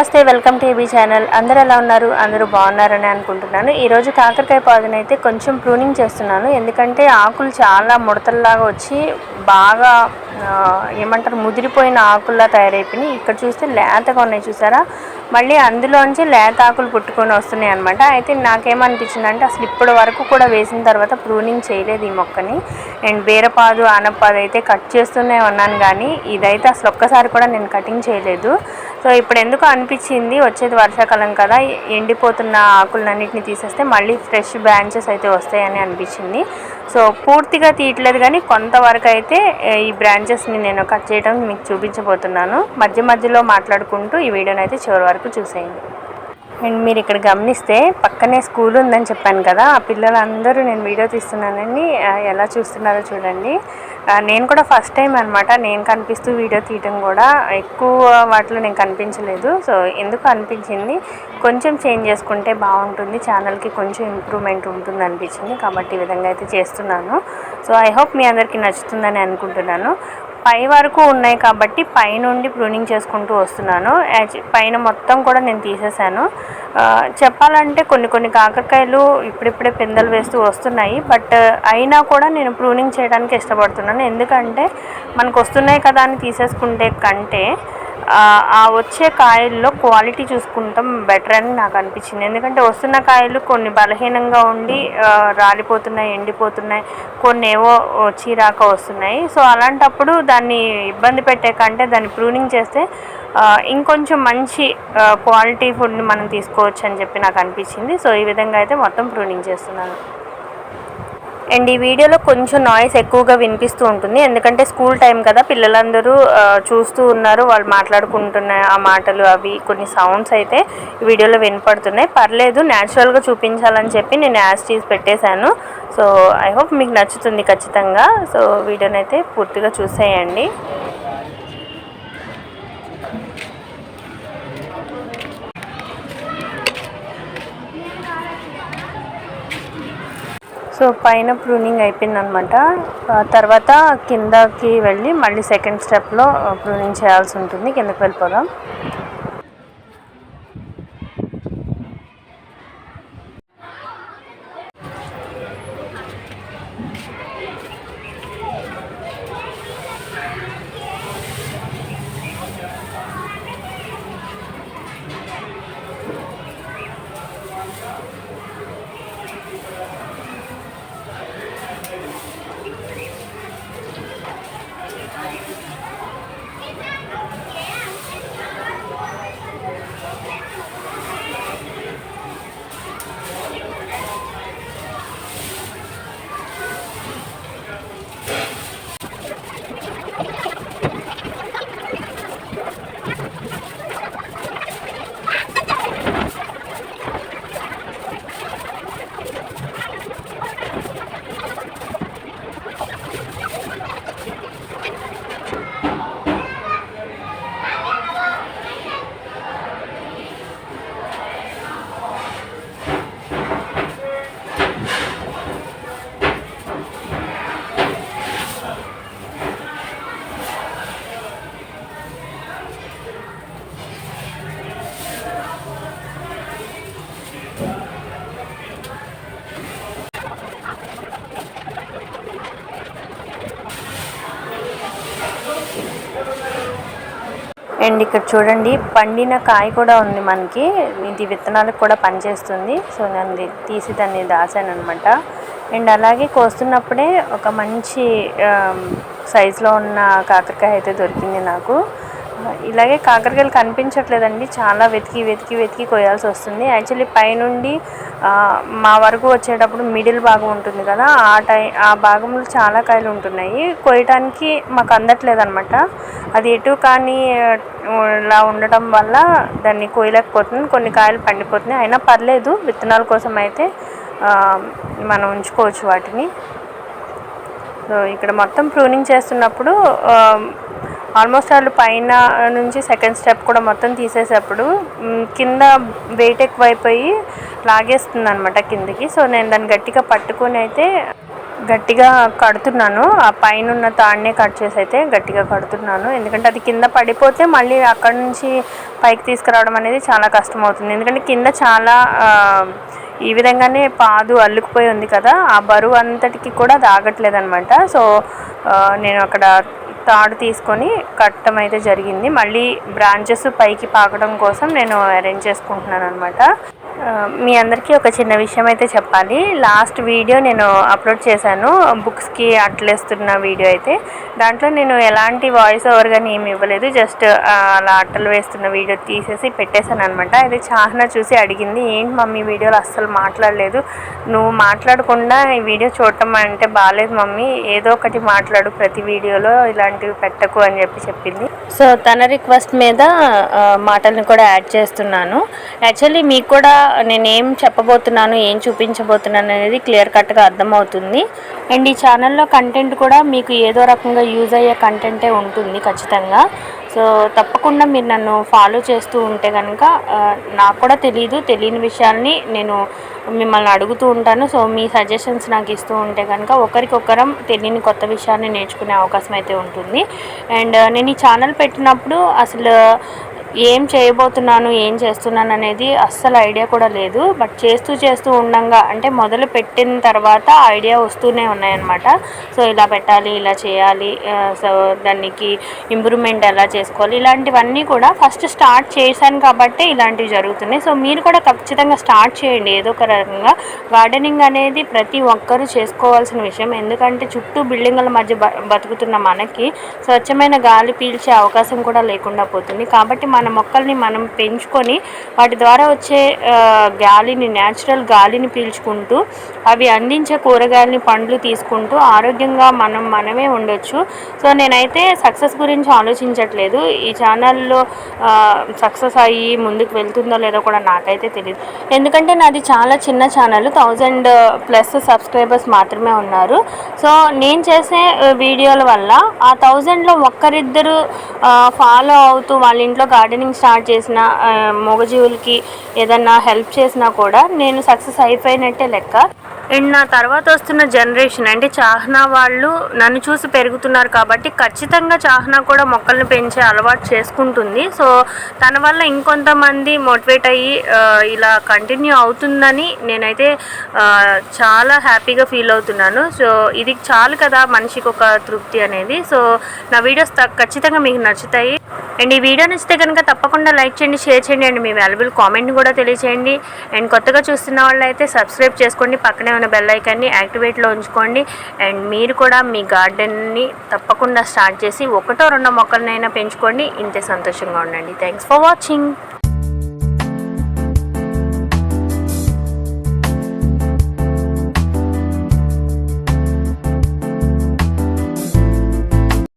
నమస్తే welcome to AB channel. అందరూ ఎలా ఉన్నారు? అందరూ బాగున్నారని అనుకుంటున్నాను. ఈరోజు కాకరకాయ పాదుని అయితే కొంచెం ప్రూనింగ్ చేస్తున్నాను. ఎందుకంటే ఆకులు చాలా ముడతల్లాగా వచ్చి బాగా ఏమంటారు ముదిరిపోయిన ఆకుల్లా తయారైపోయినాయి. ఇక్కడ చూస్తే లేతగా ఉన్నాయి చూసారా? మళ్ళీ అందులోంచి లేత ఆకులు పుట్టుకొని వస్తున్నాయి అనమాట అయితే నాకేమనిపించింది అంటే అసలు ఇప్పటి వరకు కూడా వేసిన తర్వాత ప్రూనింగ్ చేయలేదు ఈ మొక్కని. అండ్ బీరపాదు ఆనపాదు అయితే కట్ చేస్తూనే ఉన్నాను కానీ ఇదైతే అసలు ఒక్కసారి కూడా నేను కటింగ్ చేయలేదు. సో ఇప్పుడు ఎందుకు అనిపించింది వచ్చేది వర్షాకాలం కదా ఎండిపోతున్న ఆకులన్నింటినీ తీసేస్తే మళ్ళీ ఫ్రెష్ బ్రాంచెస్ అయితే వస్తాయని అనిపించింది. సో పూర్తిగా తీయట్లేదు కానీ కొంతవరకు అయితే ఈ బ్రాంచెస్ని నేను కట్ చేయడం మీకు చూపించబోతున్నాను. మధ్య మధ్యలో మాట్లాడుకుంటూ ఈ వీడియోని అయితే చివరి వరకు చూసేయండి. అండ్ మీరు ఇక్కడ గమనిస్తే పక్కనే స్కూల్ ఉందని చెప్పాను కదా ఆ పిల్లలందరూ నేను వీడియో తీస్తున్నానని ఎలా చూస్తున్నారో చూడండి. నేను కూడా ఫస్ట్ టైం అనమాట నేను కనిపిస్తూ వీడియో తీయటం కూడా. ఎక్కువ వాటిలో నేను కనిపించలేదు. సో ఎందుకు అనిపించింది? కొంచెం చేంజ్ చేసుకుంటే బాగుంటుంది. ఛానల్కి కొంచెం ఇంప్రూవ్మెంట్ ఉంటుంది అనిపించింది. కాబట్టి ఈ విధంగా అయితే చేస్తున్నాను. సో ఐ హోప్ మీ అందరికీ నచ్చుతుందని అనుకుంటున్నాను. పై వరకు ఉన్నాయి కాబట్టి పైనుండి ప్రూనింగ్ చేసుకుంటూ వస్తున్నాను. పైన మొత్తం కూడా నేను తీసేసాను. చెప్పాలంటే కొన్ని కొన్ని కాకరకాయలు ఇప్పుడిప్పుడే పిందెలు వేస్తూ వస్తున్నాయి. బట్ అయినా కూడా నేను ప్రూనింగ్ చేయడానికి ఇష్టపడుతున్నాను. ఎందుకంటే మనకు వస్తున్నాయి కదా అని తీసేసుకుంటే కంటే ఆ, వచ్చే కాయల్లో క్వాలిటీ చూసుకుంటాం బెటర్ అని నాకు అనిపించింది. ఎందుకంటే వస్తున్న కాయలు కొన్ని బలహీనంగా ఉండి రాలిపోతున్నాయి ఎండిపోతున్నాయి కొన్ని ఏవో చీరాక వస్తున్నాయి. సో అలాంటప్పుడు దాన్ని ఇబ్బంది పెట్టే కంటే దాన్ని ప్రూనింగ్ చేస్తే ఇంకొంచెం మంచి క్వాలిటీ ఫుడ్ని మనం తీసుకోవచ్చు అని చెప్పి నాకు అనిపించింది. సో ఈ విధంగా అయితే మొత్తం ప్రూనింగ్ చేస్తున్నాను. అండ్ ఈ వీడియోలో కొంచెం నాయిస్ ఎక్కువగా వినిపిస్తూ ఉంటుంది. ఎందుకంటే స్కూల్ టైం కదా పిల్లలందరూ చూస్తూ ఉన్నారు వాళ్ళు మాట్లాడుకుంటున్న ఆ మాటలు అవి కొన్ని సౌండ్స్ అయితే ఈ వీడియోలో వినపడుతున్నాయి. పర్లేదు న్యాచురల్గా చూపించాలని చెప్పి నేను యాజ్ చీజ్ పెట్టేశాను. సో ఐ హోప్ మీకు నచ్చుతుంది ఖచ్చితంగా. సో వీడియోని అయితే పూర్తిగా చూసేయండి. సో పైన ప్రూనింగ్ అయిపోయిందనమాట. తర్వాత కిందకి వెళ్ళి మళ్ళీ సెకండ్ స్టెప్లో ప్రూనింగ్ చేయాల్సి ఉంటుంది. కిందకి వెళ్ళిపోదాం. అండ్ ఇక్కడ చూడండి పండిన కాయ కూడా ఉంది మనకి. ఇది విత్తనాలకు కూడా పనిచేస్తుంది. సో నేను తీసి దాన్ని దాసాను అనమాట అండ్ అలాగే కోస్తున్నప్పుడే ఒక మంచి సైజులో ఉన్న కాకరకాయ అయితే దొరికింది నాకు. ఇలాగే కాకరకాయలు కనిపించట్లేదండి. చాలా వెతికి వెతికి వెతికి కొయ్యాల్సి వస్తుంది. యాక్చువల్లీ పైనుండి మా వరకు వచ్చేటప్పుడు మిడిల్ భాగం ఉంటుంది కదా ఆ టై ఆ భాగంలో చాలా కాయలు ఉంటున్నాయి. కొయ్యటానికి మాకు అందట్లేదు అనమాట అది ఎటు కానీ ఇలా ఉండటం వల్ల దాన్ని కొయ్యలేకపోతుంది. కొన్ని కాయలు పండిపోతున్నాయి. అయినా పర్లేదు విత్తనాల కోసం అయితే మనం ఉంచుకోవచ్చు వాటిని. సో ఇక్కడ మొత్తం ప్రూనింగ్ చేస్తున్నప్పుడు ఆల్మోస్ట్ వాళ్ళు పైన నుంచి సెకండ్ స్టెప్ కూడా మొత్తం తీసేసేటప్పుడు కింద వెయిట్ ఎక్కువైపోయి లాగేస్తుంది అనమాట కిందకి. సో నేను దాన్ని గట్టిగా పట్టుకొని అయితే గట్టిగా కడుతున్నాను. ఆ పైన ఉన్న తాడునే కట్ చేసి అయితే గట్టిగా కడుతున్నాను. ఎందుకంటే అది కింద పడిపోతే మళ్ళీ అక్కడ నుంచి పైకి తీసుకురావడం అనేది చాలా కష్టం అవుతుంది ఎందుకంటే కింద చాలా ఈ విధంగానే పాదు అల్లుకుపోయి ఉంది కదా ఆ బరువు అంతటికి కూడా అది ఆగట్లేదు అనమాట సో నేను అక్కడ తాడు తీసుకొని కట్టడం అయితే జరిగింది. మళ్ళీ బ్రాంచెస్ పైకి పాకడం కోసం నేను అరేంజ్ చేసుకుంటున్నాను అనమాట మీ అందరికీ ఒక చిన్న విషయం అయితే చెప్పాలి. లాస్ట్ వీడియో నేను అప్లోడ్ చేశాను. బుక్స్కి అట్లేస్తున్న వీడియో అయితే. దాంట్లో నేను ఎలాంటి వాయిస్ ఓవర్ కానీ ఏమి ఇవ్వలేదు. జస్ట్ అలా అట్టలు వేస్తున్న వీడియో తీసేసి పెట్టేశాను అనమాట అయితే చాహన చూసి అడిగింది ఏంటి మమ్మీ వీడియోలో అస్సలు మాట్లాడలేదు? నువ్వు మాట్లాడకుండా ఈ వీడియో చూడటం అంటే బాగాలేదు మమ్మీ. ఏదో ఒకటి మాట్లాడు ప్రతి వీడియోలో ఇలాంటివి పెట్టకు అని చెప్పి చెప్పింది. సో తన రిక్వెస్ట్ మీద మాటలను మాటల్ని కూడా యాడ్ చేస్తున్నాను. యాక్చువల్లీ మీకు కూడా నేను ఏం చెప్పబోతున్నాను ఏం చూపించబోతున్నాను అనేది క్లియర్ కట్గా అర్థమవుతుంది. అండ్ ఈ ఛానల్లో కంటెంట్ కూడా మీకు ఏదో రకంగా యూజ్ అయ్యే కంటెంటే ఉంటుంది ఖచ్చితంగా. సో తప్పకుండా మీరు నన్ను ఫాలో చేస్తూ ఉంటే కనుక నాకు కూడా తెలియదు తెలియని విషయాల్ని నేను మిమ్మల్ని అడుగుతూ ఉంటాను. సో మీ సజెషన్స్ నాకు ఇస్తూ ఉంటే కనుక ఒకరికొకరం తెలియని కొత్త విషయాన్ని నేర్చుకునే అవకాశం అయితే ఉంటుంది. అండ్ నేను ఈ ఛానల్ పెట్టినప్పుడు అసలు ఏం చేయబోతున్నాను ఏం చేస్తున్నాను అనేది అస్సలు ఐడియా కూడా లేదు. బట్ చేస్తూ చేస్తూ ఉండంగా అంటే మొదలు పెట్టిన తర్వాత ఐడియా వస్తూనే ఉన్నాయన్నమాట. సో ఇలా పెట్టాలి ఇలా చేయాలి సో దానికి ఇంప్రూవ్మెంట్ ఎలా చేసుకోవాలి ఇలాంటివన్నీ కూడా ఫస్ట్ స్టార్ట్ చేశాను కాబట్టి ఇలాంటివి జరుగుతున్నాయి. సో మీరు కూడా ఖచ్చితంగా స్టార్ట్ చేయండి. ఏదో ఒక రకంగా గార్డెనింగ్ అనేది ప్రతి ఒక్కరూ చేసుకోవాల్సిన విషయం. ఎందుకంటే చుట్టూ బిల్డింగుల మధ్య బ- బతుకుతున్న మనకి స్వచ్ఛమైన గాలి పీల్చే అవకాశం కూడా లేకుండా పోతుంది. కాబట్టి మన మొక్కల్ని మనం పెంచుకొని వాటి ద్వారా వచ్చే గాలిని న్యాచురల్ గాలిని పీల్చుకుంటూ అవి అందించే కూరగాయలని పండ్లు తీసుకుంటూ ఆరోగ్యంగా మనం మనమే ఉండొచ్చు. సో నేనైతే సక్సెస్ గురించి ఆలోచించట్లేదు. ఈ ఛానల్లో సక్సెస్ అయ్యి ముందుకు వెళ్తుందో లేదో కూడా నాకైతే తెలియదు ఎందుకంటే నాది చాలా చిన్న ఛానల్ థౌజండ్ ప్లస్ సబ్స్క్రైబర్స్ మాత్రమే ఉన్నారు. సో నేను చేసే వీడియోల వల్ల ఆ థౌజండ్లో ఒక్కరిద్దరు ఫాలో అవుతూ వాళ్ళ ఇంట్లో గార్డెనింగ్ స్టార్ట్ చేసిన మొగజీవులకి ఏదన్నా హెల్ప్ చేసినా కూడా నేను సక్సెస్ అయిపోయినట్టే లెక్క. అండ్ నా తర్వాత వస్తున్న జనరేషన్ అంటే చాహ్నా వాళ్ళు నన్ను చూసి పెరుగుతున్నారు కాబట్టి ఖచ్చితంగా చాహ్నా కూడా మొక్కల్ని పెంచే అలవాటు చేసుకుంటుంది. సో తన వల్ల ఇంకొంతమంది మోటివేట్ అయ్యి ఇలా కంటిన్యూ అవుతుందని నేనైతే చాలా హ్యాపీగా ఫీల్ అవుతున్నాను. సో ఇది చాలు కదా మనిషికి ఒక తృప్తి అనేది. సో నా వీడియోస్ ఖచ్చితంగా మీకు నచ్చుతాయి. అండ్ ఈ వీడియో నచ్చితే కనుక తప్పకుండా లైక్ చేయండి షేర్ చేయండి అండ్ మీ వాల్యుబుల్ కామెంట్ కూడా తెలియచేయండి. అండ్ కొత్తగా చూస్తున్న వాళ్ళు అయితే సబ్స్క్రైబ్ చేసుకోండి పక్కనే ఉన్న బెల్ ఐకాన్ని యాక్టివేట్లో ఉంచుకోండి. అండ్ మీరు కూడా మీ గార్డెన్ని తప్పకుండా స్టార్ట్ చేసి ఒకటో రెండో మొక్కలనైనా పెంచుకోండి. ఇంతే సంతోషంగా ఉండండి. Thanks for watching